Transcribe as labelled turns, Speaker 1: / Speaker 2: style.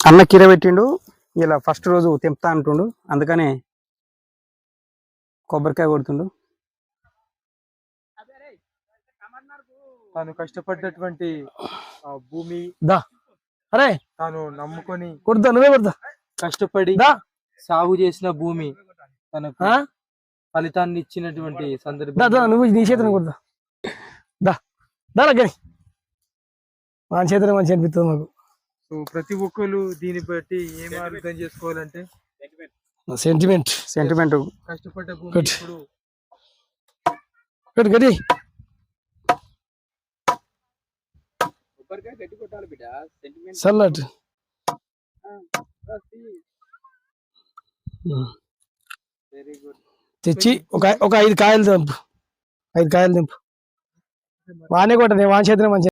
Speaker 1: అన్న కీర పెట్టిండు. ఇలా ఫస్ట్ రోజు తెంపుతా అంటుండు. అందుకనే కొబ్బరికాయ కొడుతుండు.
Speaker 2: తాను కష్టపడ్డటువంటి ఆ భూమి
Speaker 1: దా. అరే.
Speaker 2: తాను నమ్ముకొని
Speaker 1: కొడుతా నువ్వే కొడుతా
Speaker 2: కష్టపడి
Speaker 1: దా.
Speaker 2: సాగు చేసిన భూమి తనకు
Speaker 1: ఆ?
Speaker 2: ఫలితాన్ని ఇచ్చినటువంటి
Speaker 1: దా దా
Speaker 2: సందర్భం
Speaker 1: నువ్వు నీ చేతిని కొడుతా దా. దా లగ్గని మన చేతిని మంచి అనిపిస్తుంది మాకు.
Speaker 2: ప్రతి ఒక్కరు దీన్ని బట్టి ఏం అర్థం చేసుకోవాలంటే
Speaker 1: సెంటిమెంట్ సెంటిమెంట్
Speaker 2: కష్టపడ్డ. ఇప్పుడు
Speaker 1: గడి
Speaker 2: వెరీ గుడ్
Speaker 1: తెచ్చి ఒక ఒక ఐదు కాయలు తెంపు. ఐదు కాయలు తెంపు. వానే కొట్టదు వాని చేతిని మంచి